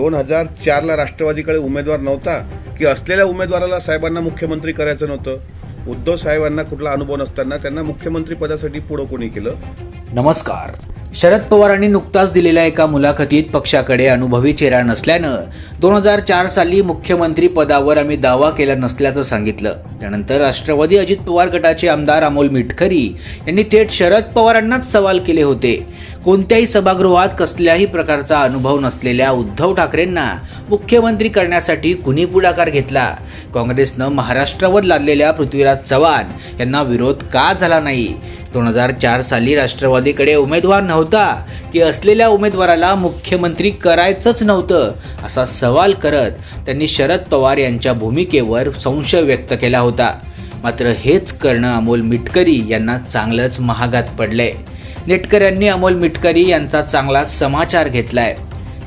दोन हजार चारला राष्ट्रवादीकडे उमेदवार नव्हता की असलेल्या उमेदवाराला साहेबांना मुख्यमंत्री करायचं नव्हतं. उद्धव साहेबांना कुठला अनुभव नसताना त्यांना मुख्यमंत्री पदासाठी पुढं कोणी केलं? नमस्कार. शरद पवारांनी नुकताच दिलेल्या एका मुलाखतीत पक्षाकडे अनुभवी चेहरा नसल्यानं दोन हजार चार साली मुख्यमंत्री पदावर आम्ही दावा केला नसल्याचं सांगितलं. त्यानंतर राष्ट्रवादी अजित पवार गटाचे आमदार अमोल मिटकरी यांनी थेट शरद पवारांनाच सवाल केले होते. कोणत्याही सभागृहात कसल्याही प्रकारचा अनुभव नसलेल्या उद्धव ठाकरेंना मुख्यमंत्री करण्यासाठी कुणी पुढाकार घेतला? काँग्रेसनं महाराष्ट्रावर लादलेल्या पृथ्वीराज चव्हाण यांना विरोध का झाला नाही? दोन हजार चार साली राष्ट्रवादीकडे उमेदवार नव्हता की असलेल्या उमेदवाराला मुख्यमंत्री करायचंच नव्हतं असा सवाल करत त्यांनी शरद पवार यांच्या भूमिकेवर संशय व्यक्त केला होता. मात्र हेच करणं अमोल मिटकरी यांना चांगलंच महागात पडलंय. नेटकऱ्यांनी अमोल मिटकरी यांचा चांगला समाचार घेतलाय.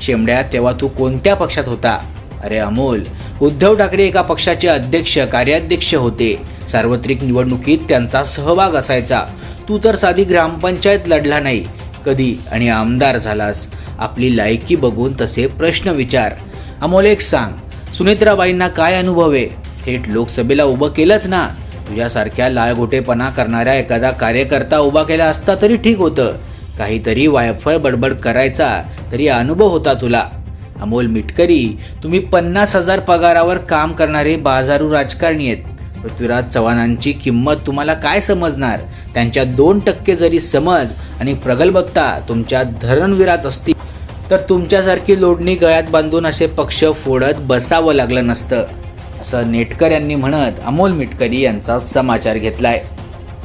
शेमड्या तेव्हा तू कोणत्या पक्षात होता? अरे अमोल उद्धव ठाकरे एका पक्षाचे अध्यक्ष कार्याध्यक्ष होते. सार्वत्रिक निवडणुकीत त्यांचा सहभाग असायचा. तू तर साधी ग्रामपंचायत लढला नाही. कधी आणि आमदार झालास. आपली लायकी बघून तसे प्रश्न विचार. अमोल एक सांग. सुनेत्राबाईंना काय अनुभव आहे? थेट लोकसभेला उभं केलंच ना. तुझ्यासारख्या लाळगोटेपणा करणाऱ्या एखादा कार्यकर्ता उभा केला असता तरी ठीक होतं. काहीतरी वायफळ बडबड करायचा तरी अनुभव होता तुला. अमोल मिटकरी तुम्ही पन्नास हजार पगारावर काम करणारे बाजारू राजकारणी आहेत. पृथ्वीराज चव्हाणांची किंमत तुम्हाला काय समजणार? त्यांच्या दोन टक्के जरी समज आणि प्रगल्भता तुमच्या धरणविरात असती तर तुमच्यासारखी लोडणी गळ्यात बांधून असे पक्ष फोडत बसावं लागलं नसतं असं नेटकर यांनी म्हणत अमोल मिटकरी यांचा समाचार घेतलाय.